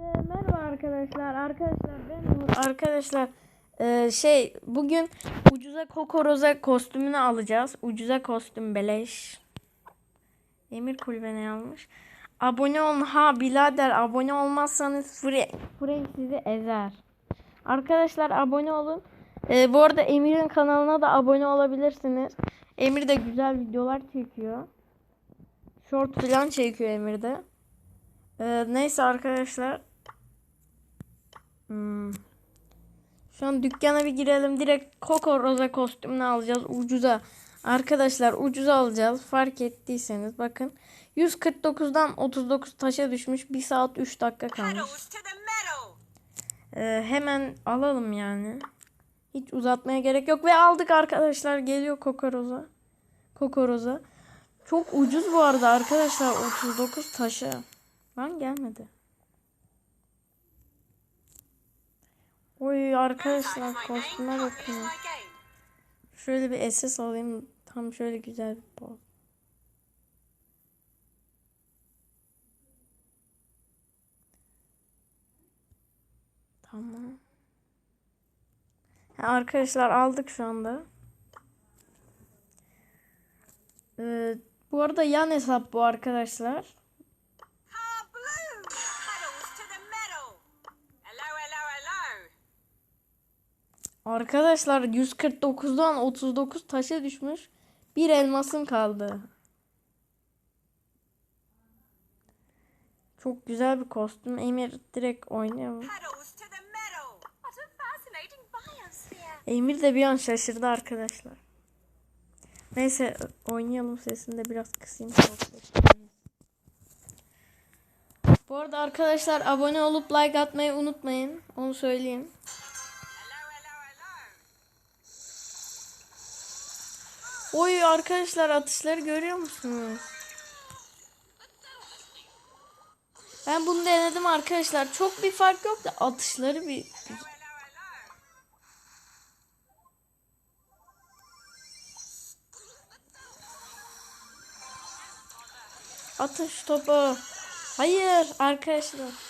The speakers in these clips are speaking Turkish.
Merhaba arkadaşlar. Arkadaşlar ben Uğur. Arkadaşlar e, şey bugün ucuza kokoroza kostümünü alacağız. Ucuza kostüm beleş. Emir kulübe ne yazmış? Abone olun. Ha birader abone olmazsanız Frank, Frank sizi ezer. Arkadaşlar abone olun. E, bu arada Emir'in kanalına da abone olabilirsiniz. Emir de güzel videolar çekiyor. Short falan çekiyor Emir de. Ee, neyse arkadaşlar. Hmm. Şu an dükkana bir girelim. Direkt Coco Rosa kostümünü alacağız. Ucuza. Arkadaşlar ucuza alacağız. Fark ettiyseniz bakın. 149'dan 39 taşa düşmüş. 1 saat 3 dakika kalmış. Ee, hemen alalım yani. Hiç uzatmaya gerek yok. Ve aldık arkadaşlar. Geliyor. Coco Rosa. Çok ucuz bu arada arkadaşlar. 39 taşa. Lan gelmedi. Oy arkadaşlar kostüme bakın. Şöyle bir SS alayım. Tam şöyle güzel bir poz. Tamam. Ha, arkadaşlar aldık şu anda. Ee, bu arada yan hesap bu arkadaşlar. Arkadaşlar 149'dan 39 taşa düşmüş. Bir elmasım kaldı. Çok güzel bir kostüm. Emir direkt oynuyor. Emir de bir an şaşırdı arkadaşlar. Neyse oynayalım sesini de biraz kısayım. Bu arada arkadaşlar abone olup like atmayı unutmayın. Onu söyleyeyim. Oy arkadaşlar atışları görüyor musunuz? Ben bunu denedim arkadaşlar. Çok bir fark yok da atışları bir atış topu. Hayır arkadaşlar.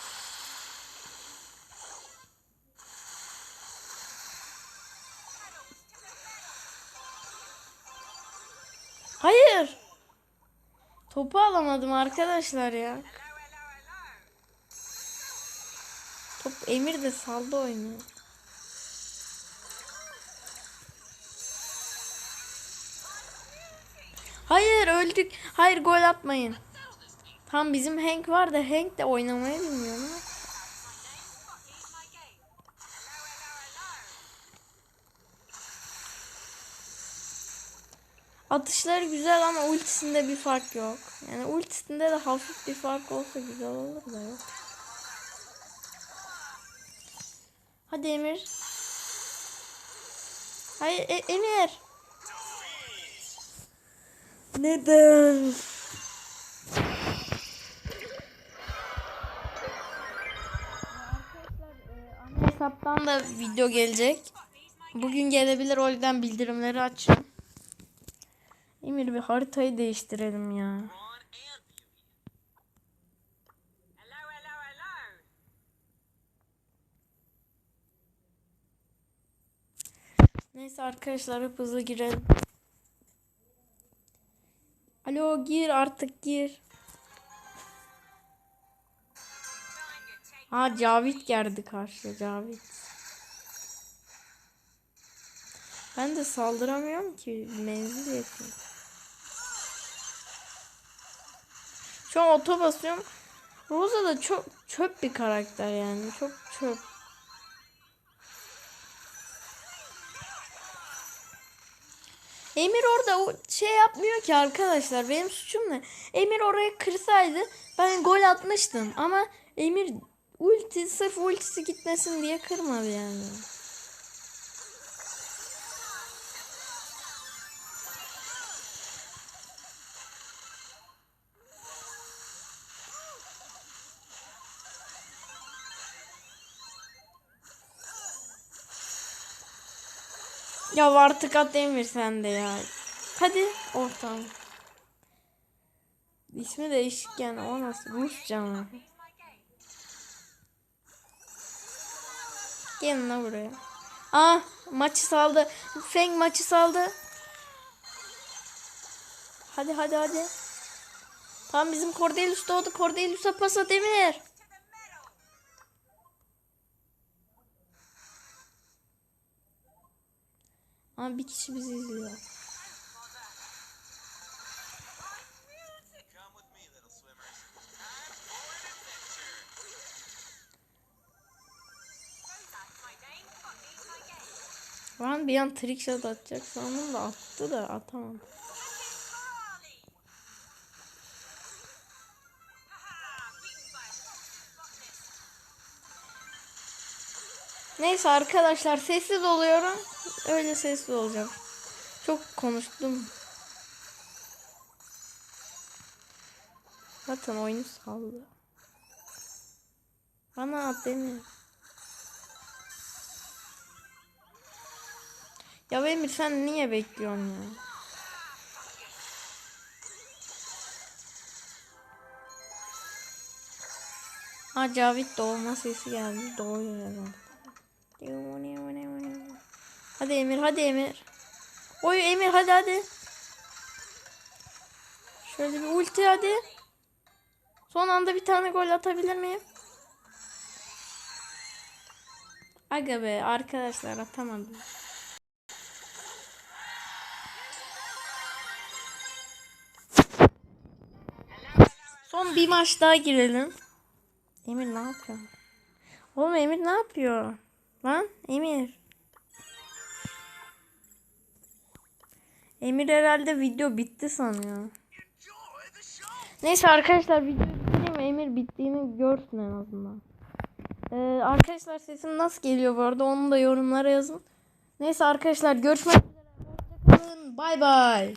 Hayır. Topu alamadım arkadaşlar ya. Top Emir de saldı oyunu. Hayır öldük. Hayır gol atmayın. Tam bizim Hank var da Hank de oynamayı bilmiyor. Ne? Atışları güzel ama ultisinde bir fark yok. Yani ultisinde de hafif bir fark olsa güzel olur da yok. Hadi Emir. Hayır E- Emir. Neden? Hesaptan da video gelecek. Bugün gelebilir o yüzden bildirimleri açın. Emir bir haritayı değiştirelim ya. Neyse arkadaşlar hep hızlı girelim. Alo gir artık gir. Ha Cavit geldi karşıya Cavit. Ben de saldıramıyorum ki menzil yetmiyor. Şu an oto basıyorum. Rosa da çok çöp bir karakter yani. Çok çöp. Emir orada o şey yapmıyor ki arkadaşlar. Benim suçum ne? Emir oraya kırsaydı ben gol atmıştım. Ama Emir ulti sırf ultisi gitmesin diye kırmadı yani. Ya artık at Emir sen de ya. Hadi ortam. İsmi değişik yani o nasıl Rusça mı? Gelin la buraya. Ah maçı saldı. Feng maçı saldı. Hadi hadi hadi. Tam bizim Cordelius doğdu. Cordelius'a pas at Emir. Ama bir kişi bizi izliyor. Ben bir an trick shot atacak sandım da attı da atamadı. Neyse arkadaşlar sessiz oluyorum. Öyle sessiz olacağım. Çok konuştum. Zaten oyunu saldı. Bana at. Ya Emir sen niye bekliyorsun ya? Ha Cavit doğma sesi geldi. Doğuyor herhalde. Hadi Emir hadi Emir. Oy Emir hadi hadi. Şöyle bir ulti hadi. Son anda bir tane gol atabilir miyim? Aga be arkadaşlar atamadım. Son bir maç daha girelim. Emir ne yapıyor? Oğlum Emir ne yapıyor? Lan Emir. Emir herhalde video bitti sanıyor. Neyse arkadaşlar video bitireyim Emir bittiğini görsün en azından. Ee, arkadaşlar sesim nasıl geliyor bu arada onu da yorumlara yazın. Neyse arkadaşlar görüşmek üzere. Hoşçakalın. Bay bay.